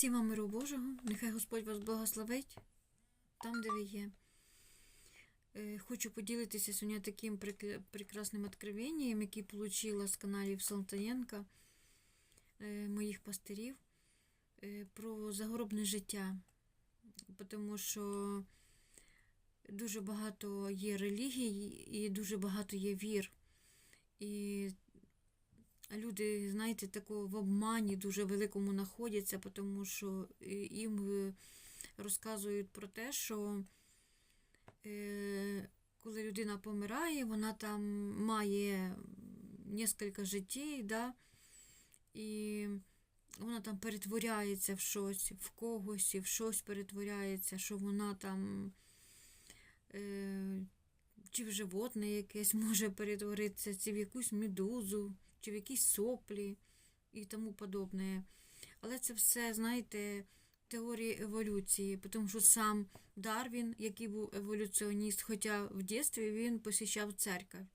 Всім вам миру Божого, нехай Господь вас благословить там, де ви є. Е, Хочу поділитися сьогодні таким прекрасним откровенням, яке отримала з каналів Салтаєнка, е, моїх пастирів, е, про загробне життя. Тому що дуже багато є релігій і дуже багато є вір. І люди, знаєте, такого в обмані дуже великому знаходяться, тому що е, їм е, розказують про те, що е, коли людина помирає, вона там має кілька життів, да, і вона там перетворяється в щось, в когось, і в щось перетворяється, що вона там. Чи в животне якесь може перетворитися, чи в якусь медузу, чи в якісь соплі і тому подобне. Але це все, знаєте, теорії еволюції, тому що сам Дарвін, який був еволюціоніст, хоча в дитинстві він посіщав церковь.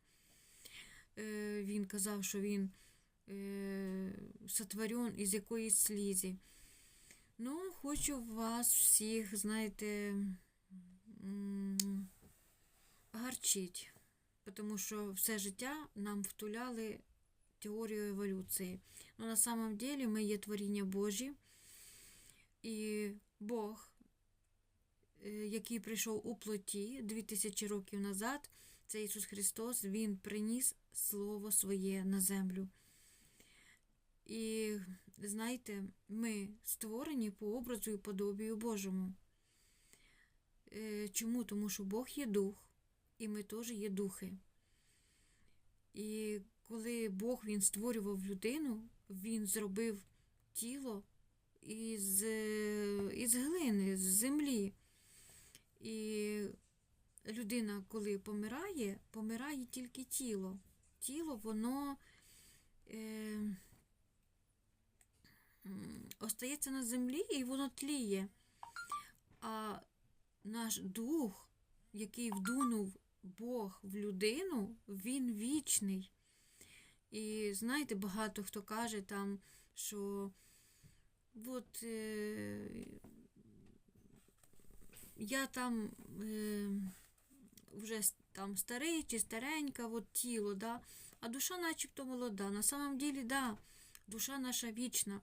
Е, Він казав, що він е, сотворен із якоїсь слізі. Ну, хочу вас всіх, знаєте, гарчить, тому що все життя нам втуляли теорію еволюції. Ну, на самом деле ми є творіння Божі, і Бог, е, який прийшов у плоті 2000 років назад, це Ісус Христос, Він приніс Слово Своє на землю. І знаєте, ми створені по образу і подобію Божому. Е, Чому? Тому що Бог є дух, і ми теж є духи. І коли Бог він створював людину, він зробив тіло із, е, із глини, з землі. І людина, коли помирає, помирає тільки тіло. Тіло, воно е, остається на землі і воно тліє. А наш дух, який вдунув Бог в людину, він вічний. І знаєте, багато хто каже там, що от е, я там е, вже там старий чи старенька, от тіло, да, а душа начебто молода. На самом деле, да, душа наша вічна.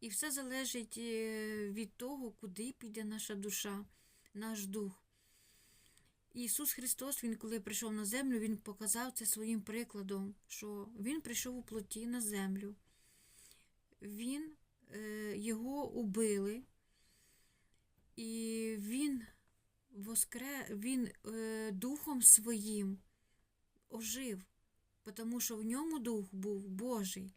І все залежить е, від того, куди піде наша душа, наш дух. Ісус Христос, Він коли прийшов на землю, Він показав це своїм прикладом, що Він прийшов у плоті на землю. Він, е, його убили, і він воскре, він е, духом своїм ожив, тому що в ньому дух був Божий.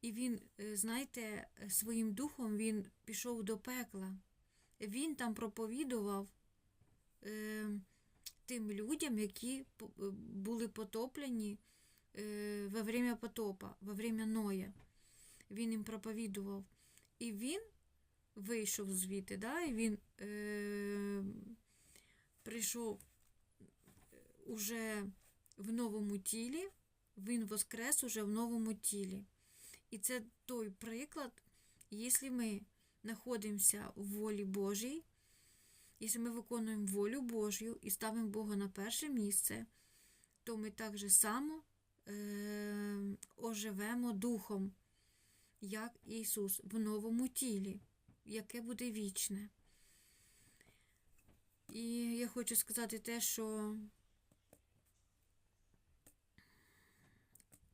І він, е, знаєте, своїм духом він пішов до пекла. Він там проповідував тим людям, які е, були потоплені е, во время потопа, во время Ноя. Він їм проповідував. І він вийшов звідти, да, і він е, прийшов е, уже в новому тілі, він воскрес уже в новому тілі. І це той приклад, якщо ми знаходимося в волі Божій, якщо ми виконуємо волю Божю і ставимо Бога на перше місце, то ми так же само е, оживемо духом, як Ісус в новому тілі, яке буде вічне. І я хочу сказати те, що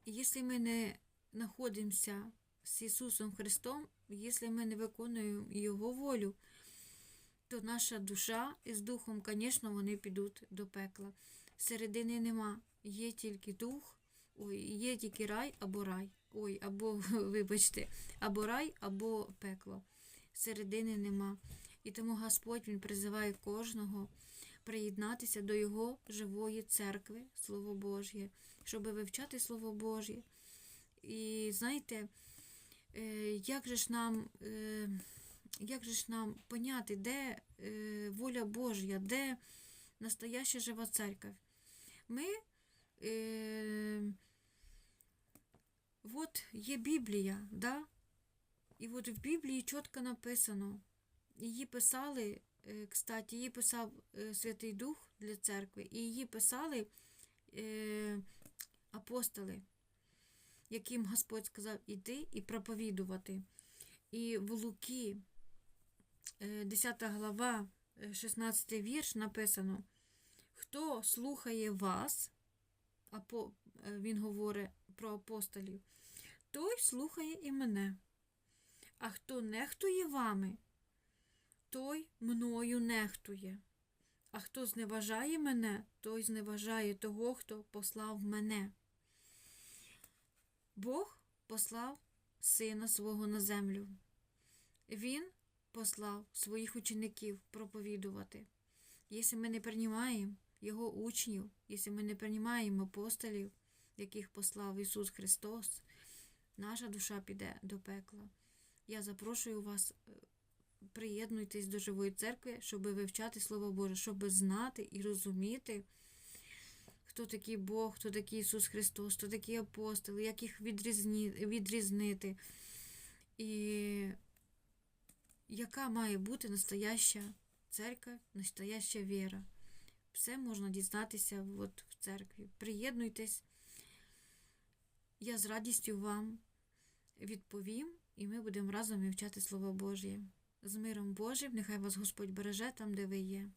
якщо ми не знаходимося з Ісусом Христом, якщо ми не виконуємо Його волю, то наша душа із духом, звісно, вони підуть до пекла. Середини нема. Є тільки дух, ой, є тільки рай або рай. Ой, або, вибачте, або рай, або пекло. Середини нема. І тому Господь Він призиває кожного приєднатися до Його живої церкви, Слово Божє, щоб вивчати Слово Божє. І знаєте, е, як же ж нам. Як же ж нам поняти, де е, воля Божя, де настояща жива церковь? Ми, е, от є Біблія, да? І от в Біблії чітко написано. Її писали, е, кстати, її писав е, Святий Дух для церкви, і її писали е, апостоли, яким Господь сказав іти і проповідувати. І в Луки, 10 глава, е, 16 вірш написано: Хто слухає вас, апо, е, він говорить про апостолів, той слухає і мене. А хто нехтує вами, той мною нехтує. А хто зневажає мене, той зневажає того, хто послав мене. Бог послав сина свого на землю. Він послав своїх учеників проповідувати. Якщо ми не приймаємо його учнів, якщо ми не приймаємо апостолів, яких послав Ісус Христос, наша душа піде до пекла. Я запрошую вас, е, приєднуйтесь до живої церкви, щоб вивчати Слово Боже, щоб знати і розуміти, хто такий Бог, хто такий Ісус Христос, хто такі апостоли, як їх відрізнити. І яка має бути настояща церква, настояща віра. Все можна дізнатися от в церкві. Приєднуйтесь. Я з радістю вам відповім, і ми будемо разом вивчати Слово Божє. З миром Божим, нехай вас Господь береже там, де ви є.